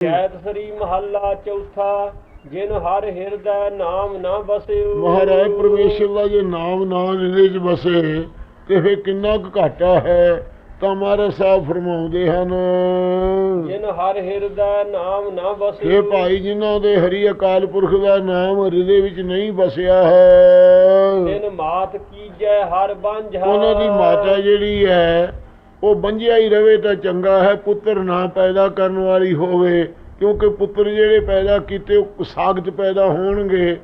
ਜੈਤ ਸ੍ਰੀ ਮਹੱਲਾ ਚੌਥਾ ਜਿਨ ਹਰ ਹਿਰਦੈ ਨਾਮ ਨਾ ਬਸਿਓ ਮਹਾਰਾਜ ਪਰਮੇਸ਼ਰ ਦਾ ਜੇ ਨਾਮ ਨਾ ਇਹਦੇ ਚ ਵਸੇ ਤੇ ਫੇ ਕਿੰਨਾ ਕੁ ਘਾਟਾ ਹੈ ਤਾਂ ਮਹਾਰਾਜ ਸਾਹਿਬ ਫਰਮਾਉਂਦੇ ਹਨ। ਜਿਨ ਹਰ ਹਿਰਦੈ ਨਾਮ ਨਾ ਇਹ ਬਸਿਓ ਭਾਈ ਜਿਨ੍ਹਾਂ ਦੇ ਹਰੀ ਅਕਾਲ ਪੁਰਖ ਦਾ ਨਾਮ ਹਿਰਦੇ ਵਿੱਚ ਨਹੀਂ ਵਸਿਆ ਹੈ। ਜਿਨ ਮਾਤ ਕੀਜੈ ਹਰ ਬੰਝਾ ਉਹਨਾਂ ਦੀ ਮਾਤਾ ਜਿਹੜੀ ਹੈ ਉਹ ਬੰਝਿਆ ਹੀ ਰਵੇ ਤਾਂ ਚੰਗਾ ਹੈ ਪੁੱਤਰ ਨਾ ਪੈਦਾ ਕਰਨ ਵਾਲੀ ਹੋਵੇ ਕਿਉਂਕਿ ਪੁੱਤਰ ਜਿਹੜੇ ਪੈਦਾ ਕੀਤੇ ਉਹ ਸਾਗਤ ਪੈਦਾ ਹੋਣਗੇ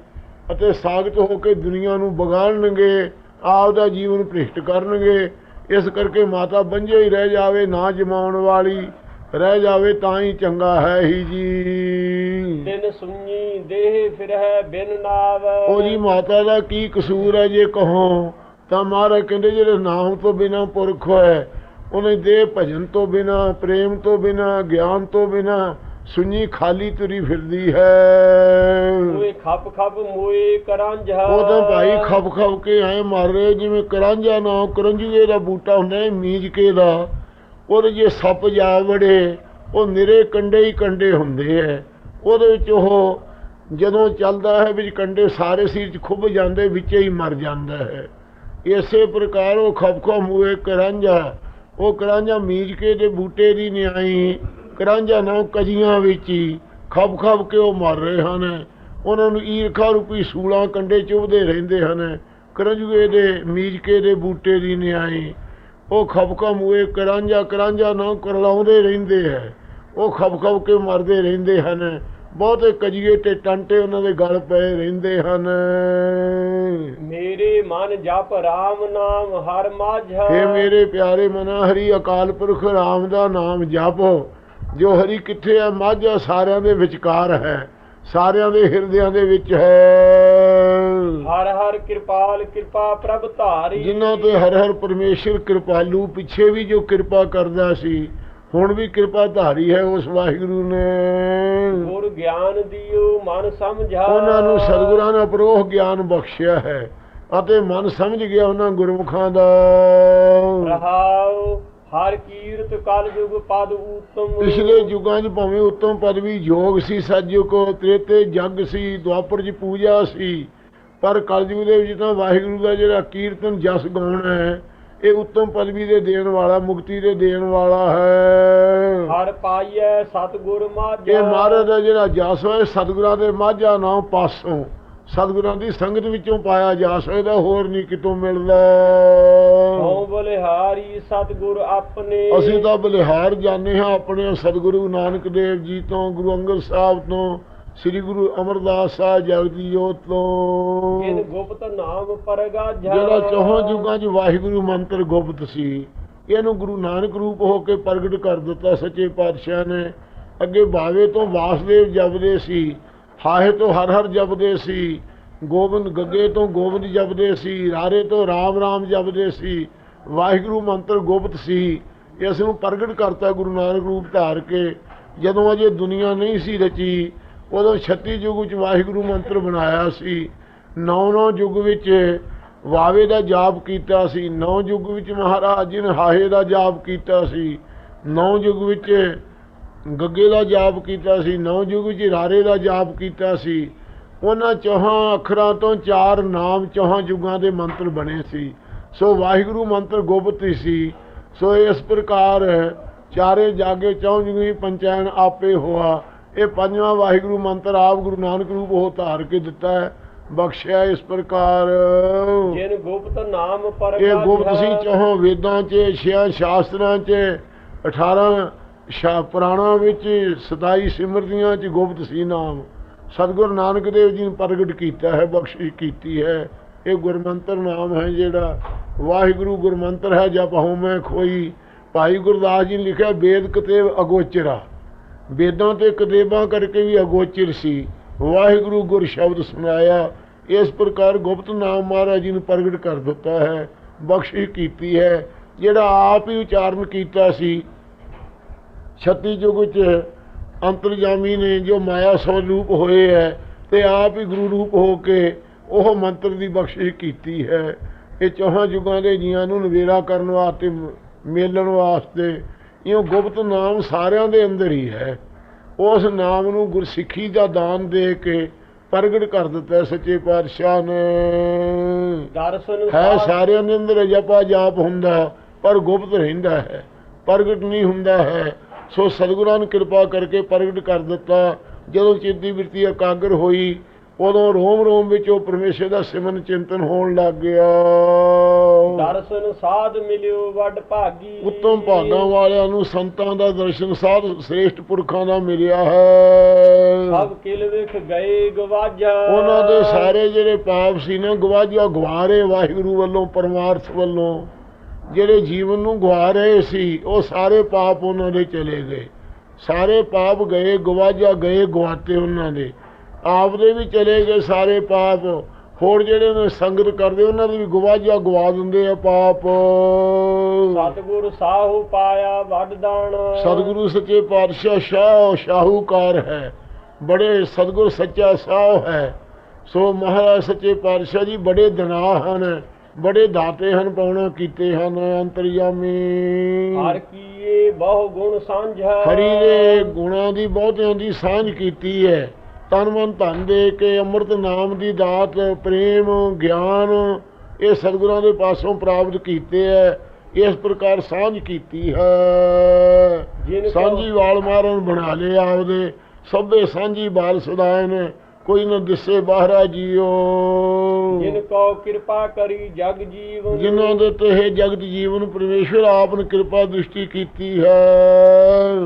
ਅਤੇ ਸਾਗਤ ਹੋ ਕੇ ਦੁਨੀਆ ਨੂੰ ਵਿਗਾੜਨਗੇ ਆਪ ਦਾ ਜੀਵਨ ਭ੍ਰਿਸ਼ਟ ਕਰਨਗੇ। ਇਸ ਕਰਕੇ ਮਾਤਾ ਬੰਝੇ ਹੀ ਰਹਿ ਜਾਵੇ ਨਾ ਜਮਾਉਣ ਵਾਲੀ ਰਹਿ ਜਾਵੇ ਤਾਂ ਹੀ ਚੰਗਾ ਹੈ ਹੀ ਜੀ। ਦਿਨ ਸੁਣੀ ਦੇਹ ਫਿਰਹਿ ਬਿਨ ਨਾਵ। ਉਹ ਜੀ ਮਾਤਾ ਦਾ ਕੀ ਕਸੂਰ ਹੈ ਜੇ ਕਹੋ ਤਾਂ ਮਹਾਰਾਜ ਕਹਿੰਦੇ ਜਿਹੜੇ ਨਾਮ ਤੋਂ ਬਿਨਾ ਪੁਰਖ ਹੈ ਉਹਨੇ ਦੇ ਭਜਨ ਤੋਂ ਬਿਨਾ ਪ੍ਰੇਮ ਤੋਂ ਬਿਨਾ ਗਿਆਨ ਤੋਂ ਬਿਨਾ ਸੁਣੀ ਖਾਲੀ ਤੁਰੀ ਫਿਰਦੀ ਹੈ। ਮੋਏ ਖਪ ਖਪ ਮੋਏ ਕਰਾਂਝਾ ਉਹ ਤਾਂ ਭਾਈ ਖਪ ਖਪ ਕੇ ਐ ਮਰ ਰਹੇ ਜਿਵੇਂ ਕਰਾਂਜਾ ਨਾ ਕਰੰਜੂਏ ਦਾ ਬੂਟਾ ਹੁੰਦਾ ਹੈ ਮੀਜ ਕੇ ਦਾ। ਉਹਦੇ ਜੇ ਸੱਪ ਜਾ ਵੜੇ ਉਹ ਨਿਰੇ ਕੰਡੇ ਹੀ ਕੰਡੇ ਹੁੰਦੇ ਐ ਉਹਦੇ ਵਿੱਚ ਉਹ ਜਦੋਂ ਚੱਲਦਾ ਹੈ ਵਿੱਚ ਕੰਡੇ ਸਾਰੇ ਸਰੀਰ 'ਚ ਖੁੱਭ ਜਾਂਦੇ ਵਿੱਚੇ ਹੀ ਮਰ ਜਾਂਦਾ ਹੈ। ਇਸੇ ਪ੍ਰਕਾਰ ਉਹ ਖਪ ਖਪ ਹੋਏ ਕਰਾਂਜਾ ਉਹ ਕਰਾਂਝਾ ਮੀਜ ਕੇ ਦੇ ਬੂਟੇ ਦੀ ਨਿਆਈ, ਕਰਾਂਝਾ ਨਾ ਕਜੀਆਂ ਵਿੱਚ ਹੀ ਖਪ ਖਪ ਕੇ ਉਹ ਮਰ ਰਹੇ ਹਨ। ਉਹਨਾਂ ਨੂੰ ਈਰਖਾ ਰੂਪੀ ਸੂਲਾਂ ਕੰਡੇ ਚੁਭਦੇ ਰਹਿੰਦੇ ਹਨ। ਕਰੰਜੂਏ ਦੇ ਮੀਜਕੇ ਦੇ ਬੂਟੇ ਦੀ ਨਿਆਈ, ਉਹ ਖਪਕਾ ਮੂਏ ਕਰਾਂਝਾ ਕਰਾਂਝਾ ਨਾ ਕਰਲਾਉਂਦੇ ਰਹਿੰਦੇ ਹੈ। ਉਹ ਖਪਖਪ ਕੇ ਮਰਦੇ ਰਹਿੰਦੇ ਹਨ। ਬਹੁਤੇ ਕਜੀਏ ਤੇ ਟੰਟੇ ਉਹਨਾਂ ਦੇ ਗਲ ਪਏ ਰਹਿੰਦੇ ਹਨ। ਮੇਰੇ ਮਨ ਜਪ RAM ਨਾਮ ਹਰ ਮਾਝਾ। हे ਮੇਰੇ ਪਿਆਰੇ ਮਨਾ ਹਰੀ ਅਕਾਲ ਪੁਰਖ ਰਾਮ ਦਾ ਨਾਮ ਜਪੋ। ਜੋ ਹਰੀ ਕਿੱਥੇ ਹੈ ਮਾਝਾ ਸਾਰਿਆਂ ਦੇ ਵਿਚਕਾਰ ਹੈ ਸਾਰਿਆਂ ਦੇ ਹਿਰਦਿਆਂ ਦੇ ਵਿੱਚ ਹੈ। ਹਰ ਹਰ ਕਿਰਪਾਲ ਕਿਰਪਾ ਪ੍ਰਭ ਧਾਰੀ। ਜਿਨ੍ਹਾਂ ਤੇ ਹਰ ਹਰ ਪਰਮੇਸ਼ਰ ਕਿਰਪਾਲੂ ਪਿੱਛੇ ਵੀ ਜੋ ਕਿਰਪਾ ਕਰਦਾ ਸੀ ਹੁਣ ਵੀ ਕਿਰਪਾ ਧਾਰੀ ਹੈ ਉਸ ਵਾਹਿਗੁਰੂ ਨੇ। ਗੁਰ ਗਿਆਨ ਦਿਓ ਮਨ ਸਮਝਾ। ਉਹਨਾਂ ਨੂੰ ਸਤਿਗੁਰਾਂ ਨੇ ਅਪਰੋਹ ਗਿਆਨ ਬਖਸ਼ਿਆ ਹੈ ਅਤੇ ਮਨ ਸਮਝ ਗਿਆ ਉਹਨਾਂ ਗੁਰਮੁਖਾਂ ਦਾ। ਰਹਾਉ ਹਰ ਕੀਰਤ ਕਲ ਯੁਗ ਪਦ ਉਤਮ ਪਿਛਲੇ ਯੁਗਾਂ 'ਚ ਭਾਵੇਂ ਉੱਤਮ ਪਦਵੀ ਯੋਗ ਸੀ ਸਤਿਯੁਗ ਕੋ ਤ੍ਰੇਤੇ ਜਗ ਸੀ ਦੁਆਪਰ 'ਚ ਪੂਜਾ ਸੀ ਪਰ ਕਲਯੁਗ ਦੇ ਵਿੱਚ ਤਾਂ ਵਾਹਿਗੁਰੂ ਦਾ ਜਿਹੜਾ ਕੀਰਤਨ ਜਸ ਗਾਉਣਾ ਹੈ ਇਹ ਉੱਤਮ ਪਦਵੀ ਦੇ ਦੇਣ ਵਾਲਾ ਮੁਕਤੀ ਦੇ ਦੇਣ ਵਾਲਾ ਹੈ। ਹਰ ਪਾਈਐ ਸਤਗੁਰ ਮਾਝਾ। ਇਹ ਮਹਾਰਾਜ ਦਾ ਜਿਹੜਾ ਜਸ ਹੈ ਸਤਿਗੁਰਾਂ ਦੇ ਮਾਝਾ ਨਾਮ ਪਾਸੋਂ। ਸਤਿਗੁਰਾਂ ਦੀ ਸੰਗਤ ਵਿੱਚੋਂ ਪਾਇਆ ਜਾ ਸਕਦਾ ਹੋਰ ਨਹੀਂ ਕਿਤੋਂ ਮਿਲਦਾ। ਹਉ ਬਲਿਹਾਰੀ ਸਤਗੁਰ ਆਪਣੇ। ਅਸੀਂ ਤਾਂ ਬਲਿਹਾਰ ਜਾਣੇ ਹਾਂ ਆਪਣੇ ਸਤਿਗੁਰੂ ਨਾਨਕ ਦੇਵ ਜੀ ਤੋਂ ਗੁਰੂ ਅੰਗਦ ਸਾਹਿਬ ਤੋਂ। ਸ੍ਰੀ ਗੁਰੂ ਅਮਰਦਾਸ ਸਾਹਿਬ ਜਗਦੀ ਜੋਤ ਤੋਂ। ਜਿਨ ਗੁਪਤ ਨਾਮ ਪਰਗਾਝਾ ਜਿਹੜਾ ਚੌਹਾਂ ਯੁਗਾਂ 'ਚ ਵਾਹਿਗੁਰੂ ਮੰਤਰ ਗੁਪਤ ਸੀ ਇਹਨੂੰ ਗੁਰੂ ਨਾਨਕ ਰੂਪ ਹੋ ਕੇ ਪ੍ਰਗਟ ਕਰ ਦਿੱਤਾ ਸੱਚੇ ਪਾਤਸ਼ਾਹ ਨੇ। ਅੱਗੇ ਬਾਵੇ ਤੋਂ ਵਾਸਦੇਵ ਜਪਦੇ ਸੀ ਹਾਹੇ ਤੋਂ ਹਰ ਹਰ ਜਪਦੇ ਸੀ ਗੋਬਿੰਦ ਗੱਗੇ ਤੋਂ ਗੋਬਿੰਦ ਜਪਦੇ ਸੀ ਰਾਰੇ ਤੋਂ ਰਾਮ ਰਾਮ ਜਪਦੇ ਸੀ ਵਾਹਿਗੁਰੂ ਮੰਤਰ ਗੁਪਤ ਸੀ ਇਸ ਨੂੰ ਪ੍ਰਗਟ ਕਰਤਾ ਗੁਰੂ ਨਾਨਕ ਰੂਪ ਧਾਰ ਕੇ। ਜਦੋਂ ਅਜੇ ਦੁਨੀਆ ਨਹੀਂ ਸੀ ਰਚੀ ਉਦੋਂ 36 ਯੁੱਗ ਵਿੱਚ ਵਾਹਿਗੁਰੂ ਮੰਤਰ ਬਣਾਇਆ ਸੀ। ਨੌ ਨੌ ਯੁੱਗ ਵਿੱਚ ਵਾਵੇ ਦਾ ਜਾਪ ਕੀਤਾ ਸੀ। ਨੌ ਯੁੱਗ ਵਿੱਚ ਮਹਾਰਾਜ ਜੀ ਨੇ ਹਾਹੇ ਦਾ ਜਾਪ ਕੀਤਾ ਸੀ। ਨੌ ਯੁੱਗ ਵਿੱਚ ਗੱਗੇ ਦਾ ਜਾਪ ਕੀਤਾ ਸੀ। ਨੌ ਯੁੱਗ ਵਿੱਚ ਰਾਰੇ ਦਾ ਜਾਪ ਕੀਤਾ ਸੀ। ਉਹਨਾਂ ਚੌਹਾਂ ਅੱਖਰਾਂ ਤੋਂ ਚਾਰ ਨਾਮ ਚੌਹਾਂ ਯੁੱਗਾਂ ਦੇ ਮੰਤਰ ਬਣੇ ਸੀ। ਸੋ ਵਾਹਿਗੁਰੂ ਮੰਤਰ ਗੁਪਤ ਹੀ ਸੀ। ਸੋ ਇਸ ਪ੍ਰਕਾਰ ਚਾਰੇ ਜਾਗੇ ਚੌਂ ਯੁਗੀ ਪੰਚੈਨ ਆਪੇ ਹੋਆ। ਇਹ ਪੰਜਵਾਂ ਵਾਹਿਗੁਰੂ ਮੰਤਰ ਆਪ ਗੁਰੂ ਨਾਨਕ ਰੂਪ ਹੋ ਧਾਰ ਕੇ ਦਿੱਤਾ ਹੈ ਬਖਸ਼ਿਆ ਇਸ ਪ੍ਰਕਾਰ। ਜਿਨ ਗੁਪਤ ਨਾਮ ਪਰਗਾਝਾ ਇਹ ਗੁਪਤ ਸੀ ਚੌਹਾਂ ਵੇਦਾਂ 'ਚ ਛਿਆਂ ਸ਼ਾਸਤਰਾਂ 'ਚ 18 ਸ਼ਾ ਪੁਰਾਣਾਂ ਵਿੱਚ 27 ਸਿਮਰਤੀਆਂ 'ਚ ਗੁਪਤ ਸੀ ਨਾਮ। ਸਤਿਗੁਰੂ ਨਾਨਕ ਦੇਵ ਜੀ ਨੇ ਪ੍ਰਗਟ ਕੀਤਾ ਹੈ ਬਖਸ਼ਿਸ਼ ਕੀਤੀ ਹੈ। ਇਹ ਗੁਰਮੰਤਰ ਨਾਮ ਹੈ ਜਿਹੜਾ ਵਾਹਿਗੁਰੂ ਗੁਰਮੰਤਰ ਹੈ ਜਪ ਹਉ ਮੈਂ ਖੋਈ। ਭਾਈ ਗੁਰਦਾਸ ਜੀ ਨੇ ਲਿਖਿਆ ਵੇਦ ਕਤੇਵ ਅਗੋਚਰਾ। ਵੇਦਾਂ ਤੇ ਕਦੇਬਾਂ ਕਰਕੇ ਵੀ ਅਗੋਚਰ ਸੀ। ਵਾਹਿਗੁਰੂ ਗੁਰ ਸ਼ਬਦ ਸੁਣਾਇਆ। ਇਸ ਪ੍ਰਕਾਰ ਗੁਪਤ ਨਾਮ ਮਹਾਰਾਜ ਜੀ ਨੂੰ ਪ੍ਰਗਟ ਕਰ ਦਿੱਤਾ ਹੈ। ਬਖਸ਼ਿਸ਼ ਕੀਤੀ ਹੈ। ਜਿਹੜਾ ਆਪ ਹੀ ਉਚਾਰਨ ਕੀਤਾ ਸੀ, ਛੱਤੀ ਯੁੱਗ ਚ ਅੰਤਰਜਾਮੀ ਨੇ ਜੋ ਮਾਇਆ ਸਵਰੂਪ ਹੋਏ ਹੈ ਤੇ ਆਪ ਹੀ ਗੁਰੂ ਰੂਪ ਹੋ ਕੇ ਉਹ ਮੰਤਰ ਦੀ ਬਖਸ਼ਿਸ਼ ਕੀਤੀ ਹੈ। ਇਹ ਚੌਹਾਂ ਯੁਗਾਂ ਦੇ ਜੀਆਂ ਨੂੰ ਨਵੇੜਾ ਕਰਨ ਵਾਸਤੇ, ਮੇਲਣ ਵਾਸਤੇ ਇਉਂ ਗੁਪਤ ਨਾਮ ਸਾਰਿਆਂ ਦੇ ਅੰਦਰ ਹੀ ਹੈ। ਉਸ ਨਾਮ ਨੂੰ ਗੁਰਸਿੱਖੀ ਦਾ ਦਾਨ ਦੇ ਕੇ ਪ੍ਰਗਟ ਕਰ ਦਿੱਤਾ ਸੱਚੇ ਪਾਤਸ਼ਾਹ ਨੇ। ਦਰਸ਼ਨ ਹੈ ਸਾਰਿਆਂ ਦੇ ਅੰਦਰ ਜਪਾ ਜਾਪ ਹੁੰਦਾ ਪਰ ਗੁਪਤ ਰਹਿੰਦਾ ਹੈ। ਪ੍ਰਗਟ ਨਹੀਂ ਹੁੰਦਾ ਹੈ। ਸੋ ਸਤਿਗੁਰਾਂ ਨੇ ਕਿਰਪਾ ਕਰਕੇ ਪ੍ਰਗਟ ਕਰ ਦਿੱਤਾ। ਜਦੋਂ ਚਿੱਤ ਦੀ ਬਿਰਤੀ ਇਕਾਗਰ ਹੋਈ ਉਦੋਂ ਰੋਮ ਰੋਮ ਵਿੱਚ ਉਹ ਪਰਮੇਸ਼ਰ ਦਾ ਸਿਮਰਨ ਚਿੰਤਨ ਹੋਣ ਲੱਗ ਗਿਆ। ਦਰਸ਼ਨ ਸਾਧ ਮਿਲਿਓ ਵੱਡ ਭਾਗੀ। ਉੱਤਮ ਭਾਗਾਂ ਵਾਲਿਆਂ ਨੂੰ ਸੰਤਾਂ ਦਾ ਦਰਸ਼ਨ ਸਾਧ ਸ੍ਰੇਸ਼ਟ ਪੁਰਖਾਂ ਦਾ ਮਿਲਿਆ ਹੈ। ਸਭ ਕਿਲ ਵਿਖ ਗਏ ਗਵਾਜਾ। ਉਹਨਾਂ ਦੇ ਸਾਰੇ ਜਿਹੜੇ ਪਾਪ ਸੀ ਨਾ ਗਵਾਜਿਆ ਗਵਾਰੇ ਵਾਹਿਗੁਰੂ ਵੱਲੋਂ ਪਰਮਾਰਥ ਵੱਲੋਂ ਜਿਹੜੇ ਜੀਵਨ ਨੂੰ ਗਵਾ ਰਹੇ ਸੀ ਉਹ ਸਾਰੇ ਪਾਪ ਉਹਨਾਂ ਦੇ ਚਲੇ ਗਏ। ਸਾਰੇ ਪਾਪ ਗਏ ਗਵਾਜਾ ਗਏ ਗਵਾਤੇ ਉਹਨਾਂ ਦੇ। ਆਪ ਦੇ ਵੀ ਚਲੇ ਗਏ ਸਾਰੇ ਪਾਪ। ਹੋਰ ਜਿਹੜੇ ਨੇ ਸੰਗਤ ਕਰਦੇ ਉਹਨਾਂ ਦੇ ਵੀ ਗਵਾਜਾ ਗਵਾ ਦਿੰਦੇ ਆ ਪਾਪ। ਸਤਿਗੁਰ ਸਾਹੂ ਪਾਇਆ ਵੱਡ ਦਾਣ। ਸਤਿਗੁਰੂ ਸੱਚੇ ਪਾਤਸ਼ਾਹ ਸ਼ਾਹ ਸ਼ਾਹੂਕਾਰ ਹੈ। ਬੜੇ ਸਤਿਗੁਰ ਸੱਚਾ ਸਾਹ ਹੈ। ਸੋ ਮਹਾਰਾਜ ਸੱਚੇ ਪਾਤਸ਼ਾਹ ਜੀ ਬੜੇ ਦਨਾ ਹਨ ਬੜੇ ਦਾਤੇ ਹਨ ਪਾਉਣਾ ਕੀਤੇ ਹਨ ਅੰਤਰਯਾਮੀ। ਹਰ ਕੀਏ ਬਹੁ ਗੁਣ ਸਾਂਝਾ। ਹਰੀ ਦੇ ਗੁਣਾਂ ਦੀ ਬਹੁਤਿਆਂ ਦੀ ਸਾਂਝ ਕੀਤੀ ਹੈ। ਤਨ ਮਨ ਧਨ ਦੇ ਕੇ ਅੰਮ੍ਰਿਤ ਨਾਮ ਦੀ ਦਾਤ ਪ੍ਰੇਮ ਗਿਆਨ ਇਹ ਸਤਿਗੁਰਾਂ ਦੇ ਪਾਸੋਂ ਪ੍ਰਾਪਤ ਕੀਤੇ ਹੈ ਇਸ ਪ੍ਰਕਾਰ ਸਾਂਝ ਕੀਤੀ ਹੈ। ਸਾਂਝੀ ਵਾਲ ਮਾਰਨ ਬਣਾ ਲਿਆ ਆਪਦੇ ਸਭੇ ਸਾਂਝੀ ਬਾਲ ਸਦਾਏ ਨੇ। ਕੋਈ ਨਾ ਦਿਸੇ ਬਾਹਰਾ ਜੀਓ। ਜਿਨ ਕੋ ਕਿਰਪਾ ਕਰੀ ਜਗ ਜੀਵਨ। ਜਿਨ੍ਹਾਂ ਦੇ ਤੇ ਇਹ ਜਗਤ ਜੀਵਨ ਪਰਮੇਸ਼ਵਰ ਆਪ ਨੇ ਕਿਰਪਾ ਦ੍ਰਿਸ਼ਟੀ ਕੀਤੀ ਹੈ।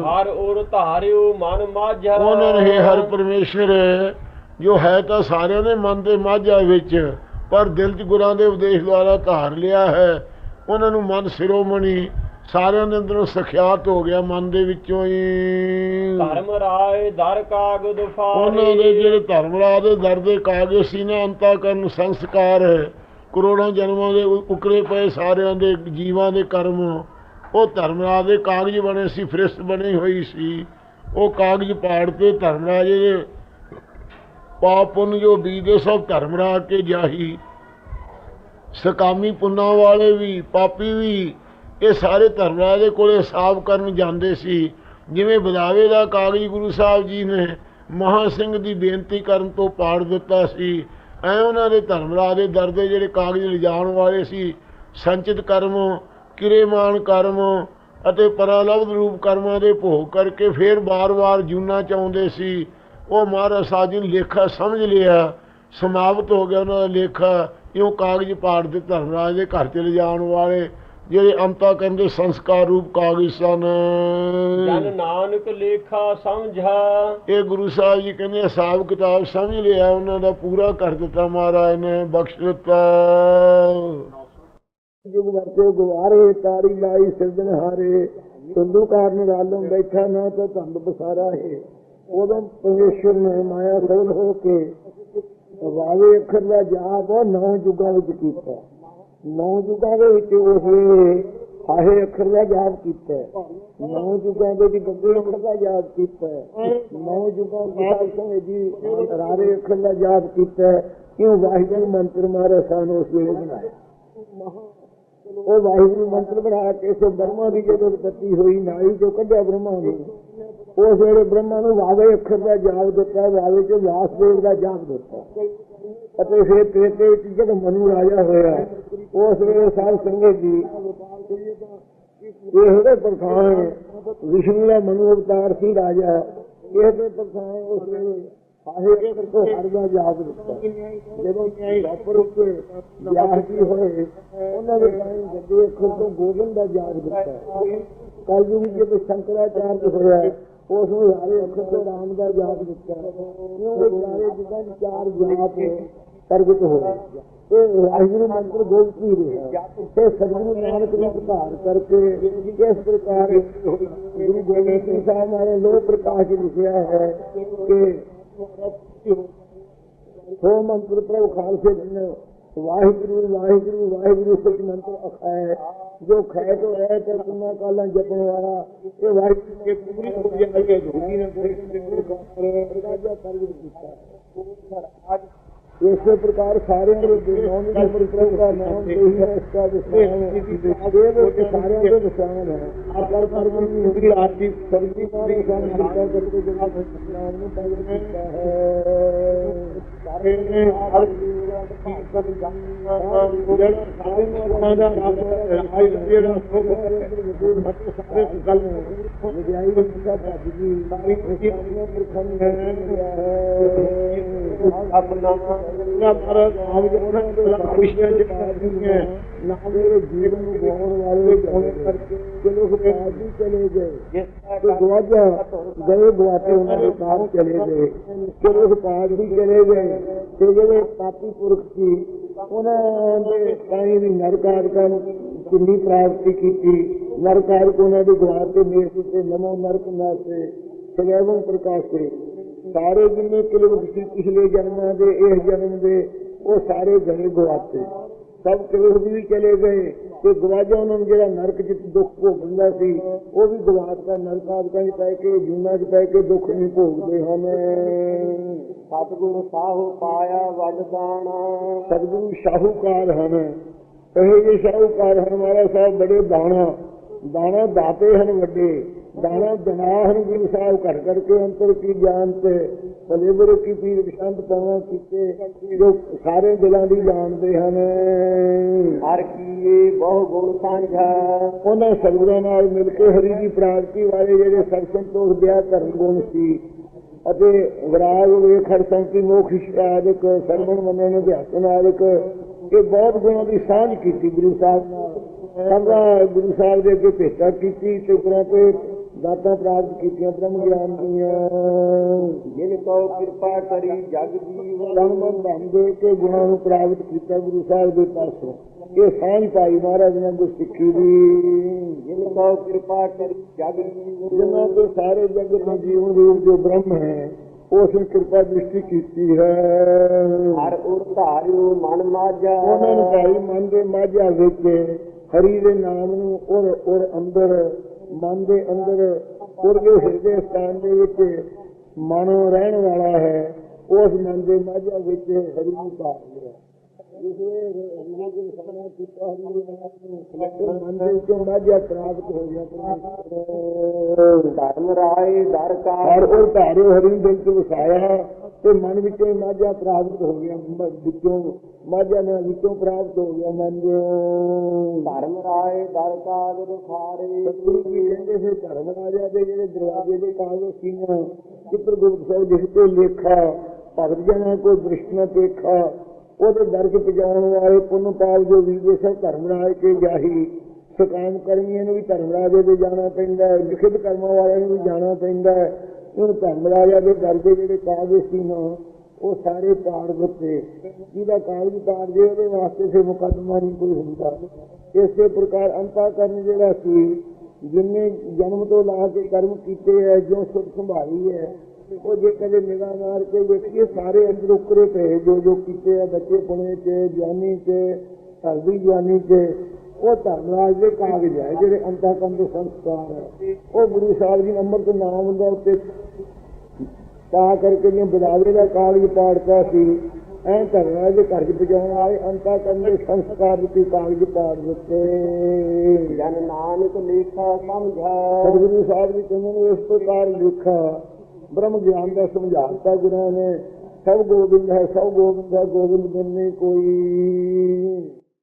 ਹਰ ਔਰ ਧਾਰਿਓ ਮਨ ਮਾਝਾ। ਉਹਨਾਂ ਨੇ ਹਰ ਪਰਮੇਸ਼ਰ ਜੋ ਹੈ ਤਾਂ ਸਾਰਿਆਂ ਦੇ ਮਨ ਦੇ ਮਾਝਾ ਵਿੱਚ ਪਰ ਦਿਲ 'ਚ ਗੁਰਾਂ ਦੇ ਉਪਦੇਸ਼ ਦੁਆਰਾ ਧਾਰ ਲਿਆ ਹੈ। ਉਹਨਾਂ ਨੂੰ ਮਨ ਸਿਰੋਮਣੀ ਸਾਰਿਆਂ ਦੇ ਅੰਦਰੋਂ ਸਖਿਆਤ ਹੋ ਗਿਆ ਮਨ ਦੇ ਵਿੱਚੋਂ ਹੀ। ਧਰਮ ਰਾਏ ਦਰ ਕਾਗਦ ਫਾਰੇ ਉਹਨਾਂ ਦੇ ਜਿਹੜੇ ਧਰਮਰਾਜ ਦੇ ਦਰ ਦੇ ਕਾਗਜ਼ ਸੀ ਨਾ ਅੰਤਾ ਕਰਨ ਸੰਸਕਾਰ ਕਰੋੜਾਂ ਜਨਮਾਂ ਦੇ ਉਕਰੇ ਪਏ ਸਾਰਿਆਂ ਦੇ ਜੀਵਾਂ ਦੇ ਕਰਮ। ਉਹ ਧਰਮਰਾਜ ਦੇ ਕਾਗਜ਼ ਬਣੇ ਸੀ ਫਰਿਸ਼ਤ ਬਣੀ ਹੋਈ ਸੀ। ਉਹ ਕਾਗਜ਼ ਪਾੜ ਕੇ ਧਰਮਰਾਜ ਦੇ ਪਾਪ ਪੁੰਨ ਜੋ ਬੀਜਦੇ ਸਭ ਧਰਮਰਾਜ ਕੇ ਜਾਹੀ। ਸਕਾਮੀ ਪੁੰਨਾਂ ਵਾਲੇ ਵੀ ਪਾਪੀ ਵੀ ਇਹ ਸਾਰੇ ਧਰਮਰਾਜ ਦੇ ਕੋਲੇ ਹਿਸਾਬ ਕਰਨ ਜਾਂਦੇ ਸੀ। ਜਿਵੇਂ ਬਦਾਵੇ ਦਾ ਕਾਗਜ਼ ਗੁਰੂ ਸਾਹਿਬ ਜੀ ਨੇ ਮਹਾ ਸਿੰਘ ਦੀ ਬੇਨਤੀ ਕਰਨ ਤੋਂ ਪਾੜ ਦਿੱਤਾ ਸੀ, ਐ ਉਹਨਾਂ ਦੇ ਧਰਮਰਾਜ ਦੇ ਦਰ ਦੇ ਜਿਹੜੇ ਕਾਗਜ਼ ਲਿਜਾਣ ਵਾਲੇ ਸੀ, ਸੰਚਿਤ ਕਰਮ, ਕਿਰੇਮਾਨ ਕਰਮ ਅਤੇ ਪਰਾਲਬਧ ਰੂਪ ਕਰਮਾਂ ਦੇ ਭੋਗ ਕਰਕੇ ਫੇਰ ਬਾਰ-ਬਾਰ ਜੂਨਾ ਚਾਹੁੰਦੇ ਸੀ। ਉਹ ਮਹਾਰਾਜ ਸਾਹਿਬ ਜੀ ਨੇ ਲੇਖਾ ਸਮਝ ਲਿਆ, ਸਮਾਪਤ ਹੋ ਗਿਆ ਉਹਨਾਂ ਦਾ ਲੇਖਾ, ਇਉਂ ਕਾਗਜ਼ ਪਾੜ ਦੇ ਧਰਮਰਾਜ ਦੇ ਘਰ ਚਲੇ ਜਾਣ ਵਾਲੇ। ਜਿਹੜੇ ਅੰਤਾ ਕਰਨ ਦੇ ਸੰਸਕਾਰ ਰੂਪ ਕਾਗਜ਼ ਸਨ। ਜਨ ਨਾਨਕ ਲੇਖਾ ਸਮਝਾ। ਇਹ ਗੁਰੂ ਸਾਹਿਬ ਜੀ ਕਹਿੰਦੇ ਹਿਸਾਬ ਕਿਤਾਬ ਸਮਝ ਲਿਆ ਉਹਨਾਂ ਦਾ ਪੂਰਾ ਕਰ ਦਿੱਤਾ ਮਹਾਰਾਜ ਨੇ ਬਖਸ਼ ਦਿੱਤਾ। ਜੁਗ ਵਰਤੇ ਗੁਵਾਰੇ ਤਾਰੀ ਲਾਈ ਸਿਰਦਨ ਹਾਰੇ ਸੰਧੂ ਕਾਰਨ ਰਾਲੋਂ ਬੈਠਾ ਨਾ ਤਾਂ ਧੰਦ ਬਸਾਰਾ ਹੈ। ਉਦੋਂ ਪਰਮੇਸ਼ਰ ਨੇ ਮਾਇਆ ਸਗਲ ਹੋ ਕੇ ਵਾਵੇ ਅੱਖਰ ਦਾ ਜਾਪ ਨੌ ਜੁਗਾਂ ਵਿੱਚ ਕੀਤਾ। ਨੌ ਜੁਗਾਂ ਦੇ ਵਿੱਚ ਉਸ ਵੇਲੇ ਆਹੇ ਅੱਖਰ ਦਾ ਜਾਪ ਕੀਤਾ। ਨੌ ਜੁਗਾਂ ਦੇ ਵਿੱਚ ਗੱਗੇ ਅੱਖਰ ਦਾ ਜਾਪ ਕੀਤਾ। ਨੌ ਜੁਗਾਂ ਦੇ ਸਮੇਂ ਜੀ ਰਾਰੇ ਅੱਖਰ ਦਾ ਜਾਪ ਕੀਤਾ। ਕਿਉਂ ਵਾਹਿਗੁਰੂ ਮੰਤਰ ਮਾਰੇ ਸਾਨੂੰ ਉਸ ਵੇਲੇ ਬਣਾਇਆ? ਉਹ ਵਾਹਿਗੁਰੂ ਮੰਤਰ ਬਣਾ ਕੇ ਸੋ ਬ੍ਰਹਮਾ ਦੀ ਜਦੋਂ ਉਤਪਤੀ ਹੋਈ, ਨਾਈ ਜੋ ਕੱਢਿਆ ਬ੍ਰਹਮਾ ਨੂੰ। ਉਸ ਵੇਲੇ ਬ੍ਰਹਮਾ ਨੂੰ ਵਾਵੇ ਅੱਖਰ ਦਾ ਜਾਪ ਦਿੱਤਾ, ਵਾਵੇ ਚ ਵਾਸਦੇਵ ਦਾ ਜਾਪ ਦਿੱਤਾ। ਅਤੇ ਫਿਰ ਤ੍ਰੇਤੇ ਵਿੱਚ ਜਦੋਂ ਮਨੂ ਰਾਜਾ ਹੋਇਆ, ਉਸ ਵੇਲੇ ਸਾਧ ਸੰਗਤ ਜੀ, ਇਹ ਉਹਦੇ ਪ੍ਰਧਾਨ ਵਿਸ਼ਨੂੰ ਦਾ ਮਨੂ ਅਵਤਾਰ ਸੀ ਰਾਜਾ। ਇਹ ਦੇ ਪ੍ਰਧਾਨ ਉਸ ਵੇਲੇ ਆਹੇ ਇੱਕ ਤੋਂ ਹਰ ਦਾ ਜਾਪ ਦਿੱਤਾ ਜਦੋਂ ਵਾਪਰ ਉੱਤੇ ਵਿਆਹ ਜੀ ਹੋਏ, ਉਹਨਾਂ ਦੇ ਟਾਈਮ ਗੱਦੇ ਅੱਖਰ ਤੋਂ ਗੋਬਿੰਦ ਦਾ ਜਾਪ ਦਿੱਤਾ ਕਲਯੁਗ ਜਦੋਂ ਸ਼ੰਕਰਾਚਾਰਜ ਹੋਇਆ, ਉਸ ਨੂੰ ਸਾਰੇ ਅੱਖਰ ਤੋਂ ਰਾਮ ਦਾ ਯਾਦ ਦਿੱਤਾ ਕਿਉਂ ਇਹ ਚਾਰੇ ਜੁਗਾਂ ਚਾਰ ਜਾਪ ਪ੍ਰਗਟ ਹੋਏ ਇਹ ਵਾਹਿਗੁਰੂ ਮੰਤਰ ਗੋਬਿੰਦ ਹੀ ਰਿਹਾ। ਤੇ ਸਤਿਗੁਰੂ ਨਾਨਕ ਨੇ ਉਧਾਰ ਕਰਕੇ ਇਸ ਪ੍ਰਕਾਰ ਗੁਰੂ ਗੋਬਿੰਦ ਸਿੰਘ ਸਾਹਿਬ ਨੇ ਲੋਕ ਪ੍ਰਕਾਸ਼ ਲਿਖਿਆ ਹੈ ਕਿ ਸੋ ਮੰਤਰ ਪ੍ਰਭ ਖਾਲਸੇ ਨੇ ਵਾਹਿਗੁਰੂ ਵਾਹਿਗੁਰੂ ਵਾਹਿਗੁਰੂ ਸਚ ਮੰਤਰ ਅਖਾਏ ਜੋ ਖੈ ਤੋਂ ਰਹਿ ਤੇ ਤੁਮਾ ਕਾਲਾਂ ਜਪਣ ਵਾਲਾ, ਇਹ ਵਾਹਿਗੁਰੂ ਕੇ ਪੂਰੀ ਹੋ ਜਾਏ ਧੋਗੀ ਨੇ ਕੋਈ ਗੁਰੂ ਦਾ ਰਾਜਾ ਪ੍ਰਗਟ ਕੀਤਾ ਅੱਜ ਇਸੇ ਪ੍ਰਕਾਰ ਨੇ ਹਰ ਜੀਵਨ ਦੀ ਜਿਹੜਾ ਸਾਰੇ ਨੇ ਉਹਨਾਂ ਦਾ ਰਾਜ ਜਿਹੜਾ ਸੋਖ ਸਾਰੇ ਗੱਲ ਵਿਦਿਆਈ ਦੀ ਸਿੱਖਿਆ ਭੱਜ ਗਈ ਸਾਰੀ ਖੁਸ਼ੀਆਂ ਪ੍ਰਖੰਡ ਹੈ ਆਪਣਾ ਨਾ ਮਹਾਰਾਜ ਆਪ ਜੀ ਦੇ ਖੁਸ਼ੀਆਂ ਚ ਨਾਮ ਦੇ ਜੀਵਨ ਨੂੰ ਗਵਾਉਣ ਵਾਲੇ ਹੋਣੇ ਕਰਕੇ ਚਲੋ ਖੁਦਾਰ ਵੀ ਚਲੇ ਗਏ ਤੇ ਗਵਾਜਾ ਗਏ ਗਵਾਤੇ ਉਹਨਾਂ ਦੇ ਪਾਸ ਚਲੇ ਗਏ ਚਲੋ ਖੁਦਾਰ ਵੀ ਚਲੇ ਗਏ ਤੇ ਜਿਹੜੇ ਪਾਪੀ ਪੁਰਖ ਸੀ ਉਹਨਾਂ ਦੇ ਸਾਈ ਦੀ ਨਰਕਾਰਕਾਂ ਕਿੰਨੀ ਪ੍ਰਾਪਤੀ ਕੀਤੀ ਨਰਕਾਰਕ ਉਹਨਾਂ ਦੇ ਗਵਾਤੇ ਮੇਸ ਤੇ ਨਮੋ ਨਰਕ ਨਾਸੇ ਸਵੈਵੰ ਪ੍ਰਕਾਸ਼ੇ ਸਾਰੇ ਜਿੰਨੇ ਕਿਲਵ ਸੀ ਪਿਛਲੇ ਜਨਮਾਂ ਦੇ ਇਸ ਜਨਮ ਦੇ ਉਹ ਸਾਰੇ ਗਏ ਗਵਾਤੇ ਸਭ ਕਿਲਵ ਵੀ ਚਲੇ ਗਏ ਤੇ ਗਵਾਜਾ ਉਹਨਾਂ ਨੂੰ ਜਿਹੜਾ ਨਰਕ ਜਿੱਤ ਦੁੱਖ ਭੋਗਦਾ ਸੀ ਉਹ ਵੀ ਗਵਾਤਾ ਨਰਕਾਦਿਕਾਂ 'ਚ ਪੈ ਕੇ ਜੂਨਾ 'ਚ ਪੈ ਕੇ ਦੁੱਖ ਨਹੀਂ ਭੋਗਦੇ ਹਨ। ਸਤਿਗੁਰ ਸਾਹੂ ਪਾਇਆ ਵਡਦਾਣਾ ਸਤਿਗੁਰੂ ਸ਼ਾਹੂਕਾਰ ਹਨ। ਇਹ ਜੇ ਸ਼ਾਹੂਕਾਰ ਹਨ ਮਹਾਰਾਜ ਸਾਹਿਬ ਬੜੇ ਦਾਣਾ। ਦਾਣਾ ਦਾਤੇ ਹਨ ਵੱਡੇ। ਦਾਣਾ ਦਨਾ ਹਨ ਗੁਰੂ ਸਾਹਿਬ ਘੜ ਕਰਕੇ ਅੰਤਰ ਕੀ ਜਾਣ ਤੇ ਭਲੇਵਰ ਕੀ ਪੀਰ ਵਿਸ਼ੰਤ ਪਾਉਣਾ ਕੀਤੇ ਜੋ ਸਾਰੇ ਦਿਲਾਂ ਦੀ ਜਾਣਦੇ ਹਨ। ਹਰ ਕੀਏ ਬਹੁ ਗੁਣ ਸਾਂਝਾ। ਉਹਨਾਂ ਸਤਿਗੁਰਾਂ ਨਾਲ ਮਿਲ ਕੇ ਹਰੀ ਦੀ ਪ੍ਰਾਪਤੀ ਵਾਲੇ ਜਿਹੜੇ ਸਤ ਸੰਤੋਖ ਦਿਆ ਧਰਮ ਗੁਣ ਸੀ ਅਤੇ ਵਿਰਾਗ ਵੇਖ ਹਰ ਸੰਤੀ ਮੋਖ ਇਸ਼ਾਦਿਕ ਸਰਵਣ ਮੰਨਣ ਅਧਿਆਤਮ ਆਦਿਕ ਇਹ ਬਹੁਤ ਗੁਣਾਂ ਦੀ ਸਾਂਝ ਕੀਤੀ ਗੁਰੂ ਸਾਹਿਬ ਨਾਲ। ਸੰਗਾ ਗੁਰੂ ਸਾਹਿਬ ਦੇ ਅੱਗੇ ਭੇਟਾ ਕੀਤੀ ਤੇ ਗੁਰਾਂ ਤੇ ਦਾਤਾਂ ਪ੍ਰਾਪਤ ਕੀਤੀਆਂ ਬ੍ਰਹਮ ਗਿਆਨ ਦੀਆਂ। ਜਿਨ ਕੋ ਕਿਰਪਾ ਕਰੀ ਜਗ ਜੀਵਨ ਧੰਨ ਦੇ ਕੇ ਗੁਣਾਂ ਨੂੰ ਪ੍ਰਾਪਤ ਕੀਤਾ ਗੁਰੂ ਸਾਹਿਬ ਦੇ ਪਾਸੋਂ। ਇਹ ਸਾਂਝ ਪਾਈ ਮਹਾਰਾਜ ਨੇ ਗੁਰ ਸਿੱਖੀ ਦੀ ਜਿਨ ਕੋ ਕਿਰਪਾ ਕਰੀ ਜਗ ਜੀਵਨ। ਜਿਨ੍ਹਾਂ ਦੇ ਸਾਰੇ ਜਗਤ ਦਾ ਜੀਵਨ ਰੂਪ ਜੋ ਬ੍ਰਹਮ ਹੈ ਉਸ ਨੇ ਕਿਰਪਾ ਦ੍ਰਿਸ਼ਟੀ ਕੀਤੀ ਹੈ। ਹਰ ਉਰ ਧਾਰਿਓ ਮਨ ਮਾਝਾ। ਉਹਨਾਂ ਨੂੰ ਭਾਈ ਮਨ ਦੇ ਮਾਝਾ ਵਿੱਚ ਹਰੀ ਦੇ ਨਾਮ ਨੂੰ ਔਰ ਔਰ ਅੰਦਰ ਮਨ ਦੇ ਅੰਦਰ ਔਰ ਹਿਰਦੇ ਸਥਾਨ ਦੇ ਵਿੱਚ ਮਨੋ ਰਹਿਣ ਵਾਲਾ ਹੈ, ਉਸ ਮਨ ਦੇ ਮਾਝਾ ਵਿੱਚ ਹਰੀ ਨੂੰ ਧਾਰ ਲਿਆ ਧਰਮ ਰਾਏ ਦਰ ਕਾ। ਹਰ ਉਹ ਧਾਰੇ ਹਰੀ ਦਿਲ ਚ ਵਸਾਇਆ ਤੇ ਮਨ ਵਿੱਚੋਂ ਮਾਝਾ ਪ੍ਰਾਪਤ ਹੋ ਗਿਆ। ਵਿੱਚੋਂ ਮਾਝਾ ਨੇ ਵਿੱਚੋਂ ਪ੍ਰਾਪਤ ਹੋ ਗਿਆ ਮਨ। ਧਰਮ ਰਾਏ ਦਰ ਕਾਗ ਰਖਾਰੇ ਸਤਿਗੁਰੂ ਜੀ ਕਹਿੰਦੇ ਫਿਰ ਧਰਮ ਰਾਜਾ ਦੇ ਜਿਹੜੇ ਦਰਵਾਜ਼ੇ ਦੇ ਕਾਗਜ਼ ਸੀ ਨਾ ਚਿੱਤਰ ਗੁਪਤ ਸਾਹਿਬ ਜਿਸ ਤੇ ਲੇਖਾ ਭਗਤ ਜਨਾਂ ਕੋ ਦ੍ਰਿਸ਼ਟ ਨ ਦੇਖਾ। ਉਹਦੇ ਦਰਜ ਪਜਾਉਣ ਵਾਲੇ ਪੁੰਨ ਪਾਪ ਜੋ ਵੀਜੇ ਸਭ ਧਰਮ ਰਾਜ ਕੇ ਜਾਹੀ, ਸਕਾਮ ਕਰਮੀਆਂ ਨੂੰ ਵੀ ਧਰਮ ਰਾਜੇ ਦੇ ਜਾਣਾ ਪੈਂਦਾ ਹੈ, ਲਿਖਿਤ ਕਰਮਾਂ ਵਾਲਿਆਂ ਨੂੰ ਵੀ ਜਾਣਾ ਪੈਂਦਾ ਹੈ। ਉਹ ਧਰਮ ਰਾਜਾ ਦੇ ਦਰ ਦੇ ਜਿਹੜੇ ਕਾਗਜ਼ ਸੀ ਨਾ, ਉਹ ਸਾਰੇ ਪਾੜ ਦਿੱਤੇ। ਜਿਹਦਾ ਕਾਗਜ਼ ਪਾੜ ਜੇ, ਉਹਦੇ ਵਾਸਤੇ ਫਿਰ ਮੁਕੱਦਮਾ ਨਹੀਂ ਕੋਈ ਹੁੰਦਾ। ਇਸੇ ਪ੍ਰਕਾਰ ਅੰਤਾ ਕਰਨ ਜਿਹੜਾ ਸੀ, ਜਿੰਨੇ ਜਨਮ ਤੋਂ ਲਾ ਕੇ ਕਰਮ ਕੀਤੇ ਹੈ ਜੋ ਸੁਖ ਸੰਭਾਲੀ ਹੈ ਉਹ ਜੇ ਕਦੇ ਨਿਗਾਹ ਮਾਰ ਕੇ ਵੇਖੀਏ ਸਾਰੇ ਅੰਦਰ ਉਕਰੇ ਪਏ ਜੋ ਜੋ ਕੀਤੇ ਹੈ ਬੱਚੇ ਪੁਣੇ ਚ ਜਵਾਨੀ ਚ ਹਲਦੀ ਜਵਾਨੀ ਚ ਉਹ ਧਰਮਰਾਜ ਦੇ ਕਾਗਜ਼ ਹੈ ਜਿਹੜੇ ਅੰਤਾ ਕਰਨ ਦੇ ਸੰਸਕਾਰ ਹੈ ਉਹ ਗੁਰੂ ਸਾਹਿਬ ਜੀ ਨੇ ਅੰਮ੍ਰਿਤ ਨਾਮ ਦਾ ਉੱਤੇ ਤਾਂ ਕਰਕੇ ਜੇ ਬਦਾਵੇ ਦਾ ਕਾਗਜ਼ ਪਾੜਤਾ ਸੀ। ਐ ਧਰਮਰਾਜ ਦੇ ਘਰ ਚ ਪਹੁੰਚਾਉਣ ਵਾਲੇ ਅੰਤਾ ਕਰਨ ਦੇ ਸੰਸਕਾਰ ਰੂਪੀ ਕਾਗਜ਼ ਪਾੜ ਦਿੱਤੇ। ਜਨ ਨਾਨਕ ਲੇਖਾ ਸਮਝਾ। ਸਤਿਗੁਰੂ ਸਾਹਿਬ ਜੀ ਕਹਿੰਦੇ ਨੇ ਇਸ ਪ੍ਰਕਾਰ ਲਿਖਾ। ਬ੍ਰਹਮ ਗਿਆਨ ਦਾ ਸਮਝਾਤਾ ਗੁਰਾਂ ਨੇ। ਸਭ ਗੋਬਿੰਦ ਹੈ, ਸਭ ਗੋਬਿੰਦ ਹੈ ਗੋਬਿੰਦ ਬਿਨ ਨਹੀਂ ਕੋਈ।